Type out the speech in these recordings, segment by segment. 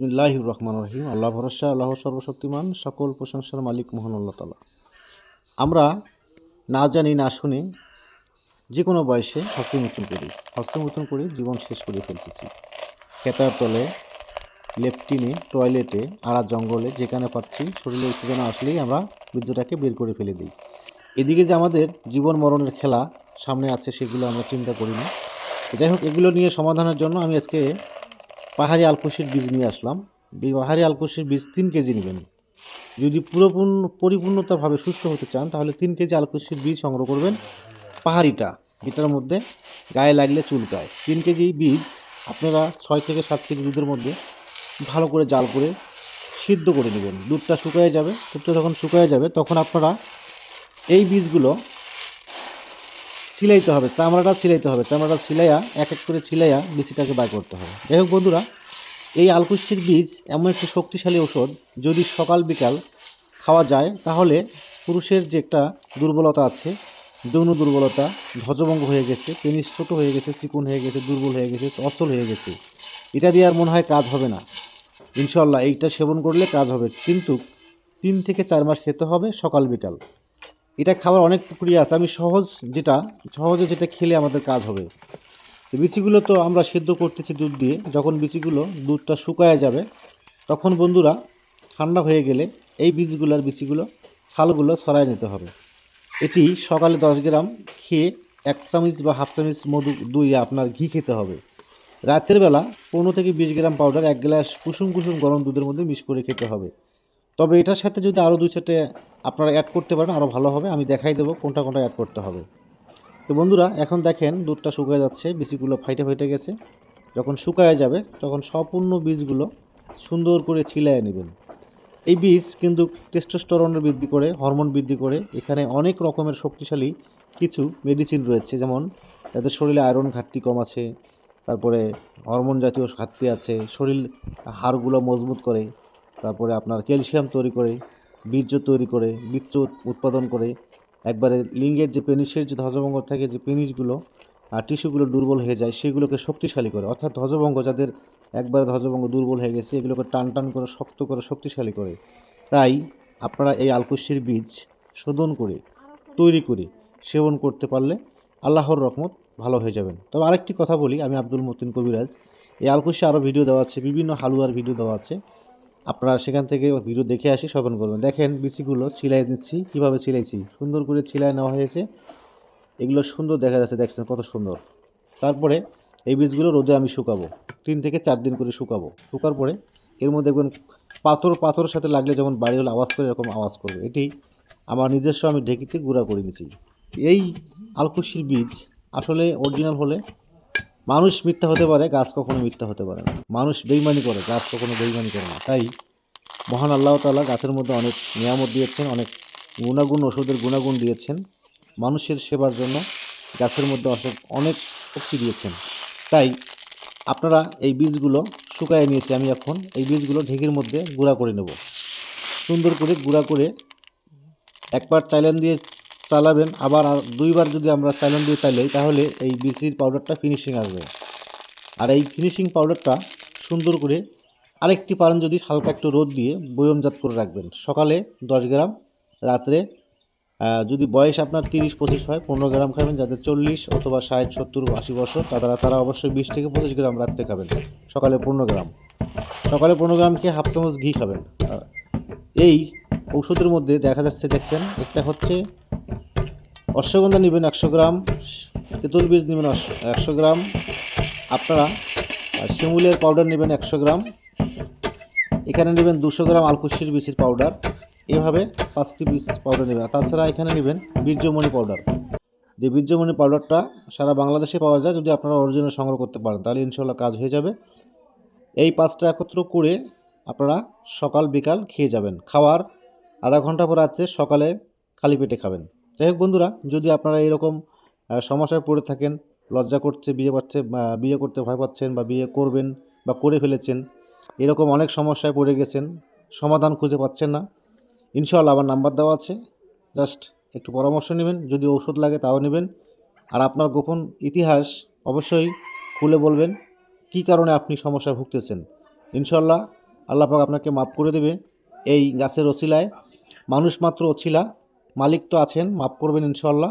বিসমিল্লাহ রহমান রহিম। আল্লাহ ভরসা, আল্লাহ সর্বশক্তিমান, সকল প্রশংসার মালিক মোহন আল্লাহ তালা আমরা না জানি, না শুনে যে কোনো বয়সে হস্তমৈথুন করি। হস্তমৈথুন করে জীবন শেষ করে ফেলতেছি। খেতার তলে লেফটিনে টয়লেটে আড়া জঙ্গলে যেখানে পাচ্ছি, শরীরে উত্তেজনা আসলেই আমরা বীর্যটাকে বের করে ফেলে দিই। এদিকে যে আমাদের জীবন মরণের খেলা সামনে আছে, সেগুলো আমরা চিন্তা করি না যাই হোক, এগুলো নিয়ে সমাধানের জন্য আমি আজকে পাহাড়ি আলকুশির বীজ নিয়ে আসলাম। পাহাড়ি আলকুশির বীজ তিন কেজি নেবেন। যদি পুরোপূর্ণ পরিপূর্ণতাভাবে সুস্থ হতে চান, তাহলে তিন কেজি আলকুশির বীজ সংগ্রহ করবেন পাহাড়িটা এটার মধ্যে গায়ে লাগলে চুলকায়। তিন কেজি বীজ আপনারা ছয় থেকে সাত কেজি দুধের মধ্যে ভালো করে জাল করে সিদ্ধ করে নেবেন। দুধটা শুকায় যাবে। দুধটা যখন শুকায় যাবে, তখন আপনারা এই বীজগুলো ছিলাইতে হবে, চামড়াটা ছিলাইতে হবে। চামড়াটা ছিলাইয়া, এক এক করে ছিলাইয়া বিচিটাকে বার করতে হবে। যাই হোক বন্ধুরা, এই আলকুষ্ঠির বীজ এমন একটি শক্তিশালী ওষুধ যদি সকাল বিকাল খাওয়া যায়, তাহলে পুরুষের যে একটা দুর্বলতা আছে, যৌন দুর্বলতা ধ্বজভঙ্গ হয়ে গেছে, পেনিস ছোটো হয়ে গেছে, চিকুন হয়ে গেছে, দুর্বল হয়ে গেছে, অচল হয়ে গেছে। এটা দিয়ে আর মনে হয় কাজ হবে না। ইনশাল্লাহ এইটা সেবন করলে কাজ হবে। কিন্তু তিন থেকে চার মাস খেতে হবে সকাল বিকাল। এটা খাবার অনেক প্রক্রিয়া আছে। আমি সহজ যেটা, সহজে যেটা খেলে আমাদের কাজ হবে। বিচিগুলো তো আমরা সেদ্ধ করতেছি দুধ দিয়ে। যখন বিচিগুলো দুধটা শুকায় যাবে, তখন বন্ধুরা ঠান্ডা হয়ে গেলে এই বীজগুলোর বিচিগুলো, ছালগুলো ছড়ায় নিতে হবে। এটি সকালে দশ গ্রাম খেয়ে এক চামচ বা হাফ চামচ মধু দুই আপনার ঘি খেতে হবে। রাতের বেলা পনেরো থেকে বিশ গ্রাম পাউডার এক গ্লাস কুসুম কুসুম গরম দুধের মধ্যে মিক্স করে খেতে হবে। তবে এটার সাথে যদি আরও দুই চারটে আপনারা অ্যাড করতে পারেন আরও ভালো হবে। আমি দেখাই দেবো কোনটা কোনটা অ্যাড করতে হবে। তো বন্ধুরা, এখন দেখেন দুধটা শুকায় যাচ্ছে বিচিগুলো ফাইটে ফাইটে গেছে। যখন শুকায় যাবে, তখন সম্পূর্ণ বীজগুলো সুন্দর করে ছিলায় নেবেন। এই বীজ কিন্তু টেস্টোস্টেরনের বৃদ্ধি করে হরমোন বৃদ্ধি করে, এখানে অনেক রকমের শক্তিশালী কিছু মেডিসিন রয়েছে। যেমন যাদের শরীরে আয়রন ঘাটতি কম আছে, তারপরে হরমোন জাতীয় ঘাটতি আছে, শরীর হাড়গুলো মজবুত করে। তারপরে আপনার ক্যালসিয়াম তৈরি করে, বীর্য তৈরি করে, বীর্য উৎপাদন করে, একবারে লিঙ্গের যে পেনিসের যে ধ্বজভঙ্গ থাকে, যে পেনিসগুলো, আর টিস্যুগুলো দুর্বল হয়ে যায়, সেগুলোকে শক্তিশালী করে। অর্থাৎ ধ্বজভঙ্গ যাদের একবারে ধ্বজভঙ্গ দুর্বল হয়ে গেছে, এগুলোকে টান টান করে শক্ত করে শক্তিশালী করে। তাই আপনারা এই আলকুশির বীজ শোধন করে, তৈরি করে সেবন করতে পারলে আল্লাহর রহমত ভালো হয়ে যাবেন। তবে আরেকটি কথা বলি, আমি আব্দুল মতিন কবিরাজ। এই আলকুশে আরও ভিডিও দেওয়া আছে, বিভিন্ন হালুয়ার ভিডিও দেওয়া আছে। আপনারা সেখান থেকে ভিডিও দেখে আসি শ্রবণ করবেন দেখেন বিচিগুলো ছিলাই দিচ্ছি, কীভাবে ছিলাইছি? সুন্দর করে ছিলাই নেওয়া হয়েছে। এগুলো সুন্দর দেখা যাচ্ছে, দেখছেন কত সুন্দর। তারপরে এই বীজগুলো রোদে আমি শুকাবো, তিন থেকে চার দিন করে শুকাবো। শুকার পরে এর মধ্যে দেখবেন পাথর, পাথরের সাথে লাগলে যেমন বাড়ি হলে আওয়াজ করে, এরকম আওয়াজ করবে। এটি আমার নিজস্ব আমি ঢেকিতে গুঁড়া করে নিয়েছি। এই আলকুশির বীজ আসলে অরিজিনাল হলে মানুষ মিথ্যা হতে পারে, গাছ কখনো মিথ্যা হতে পারে না। মানুষ বেইমানি করে, গাছ কখনো বেইমানি করে না। তাই মহান আল্লাহ তাআলা গাছের মধ্যে অনেক নিয়ামত দিয়েছেন, অনেক গুণাগুণ, ওষুধের গুণাগুণ দিয়েছেন। মানুষের সেবার জন্য গাছের মধ্যে অনেক অনেক শক্তি দিয়েছেন। তাই আপনারা এই বীজগুলো শুকায় নিয়েছি আমি এখন। এই বীজগুলো ঢেকির মধ্যে গুঁড়া করে নেব। সুন্দর করে গুঁড়া করে একবার চাইলেন দিয়ে চালাবেন। আবার আর দুইবার যদি আমরা চাইলেন দিয়ে চাইলেই তাহলে এই বিচির পাউডারটা ফিনিশিং আসবে। আর এই ফিনিশিং পাউডারটা সুন্দর করে আরেকটি পারেন যদি হালকা একটু রোদ দিয়ে বয়মজাত করে রাখবেন। সকালে দশ গ্রাম, রাত্রে যদি বয়স আপনার তিরিশ, পঁচিশ হয়, পনেরো গ্রাম খাবেন, যাদের চল্লিশ অথবা ষাট, সত্তর, আশি বছর তারা তারা অবশ্যই বিশ থেকে পঁচিশ গ্রাম রাত্রে খাবেন। সকালে পনেরো গ্রাম। সকালে পনেরো গ্রাম খেয়ে হাফ চামচ ঘি খাবেন। এই ঔষধের মধ্যে দেখা যাচ্ছে, দেখছেন, একটা হচ্ছে অশ্বগন্ধা নেবেন একশো গ্রাম, তেঁতুল বীজ নেবেন একশো গ্রাম, আপনারা শিমুলের পাউডার নেবেন একশো গ্রাম, এখানে নেবেন দুশো গ্রাম আলকুশির বীজের পাউডার, এভাবে পাঁচটি বীজ পাউডার নেবেন। তাছাড়া এখানে নেবেন বীর্যমণি পাউডার। যে বীর্যমণি পাউডারটা সারা বাংলাদেশে পাওয়া যায়, যদি আপনারা অরিজিনাল সংগ্রহ করতে পারেন, তাহলে ইনশাল্লাহ কাজ হয়ে যাবে। এই পাঁচটা একত্র করে আপনারা সকাল বিকাল খেয়ে যাবেন। খাওয়ার আধা ঘণ্টা পর রাত্রে সকালে খালি পেটে খাবেন। যাই হোক বন্ধুরা, যদি আপনারা এরকম সমস্যায় পড়ে থাকেন, লজ্জা করছে, বিয়ে পাচ্ছে বিয়ে করতে ভয় পাচ্ছেন, বা বিয়ে করবেন, বা করে ফেলেছেন, এরকম অনেক সমস্যায় পড়ে গেছেন, সমাধান খুঁজে পাচ্ছেন না ইনশাল্লাহ আমার নাম্বার দেওয়া আছে। জাস্ট একটু পরামর্শ নেবেন, যদি ওষুধ লাগে তাও নেবেন। আর আপনার গোপন ইতিহাস অবশ্যই খুলে বলবেন, কী কারণে আপনি সমস্যায় ভুগতেছেন। ইনশাল্লাহ আল্লাহ পাক আপনাকে মাফ করে দেবে, এই গাছের অছিলায়, মানুষ মাত্র অছিলা মালিক তো আছেন মাফ করবেন ইনশাল্লাহ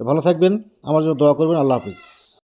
ভালো থাকবেন আমার জন্য দোয়া করবেন আল্লাহ হাফিজ।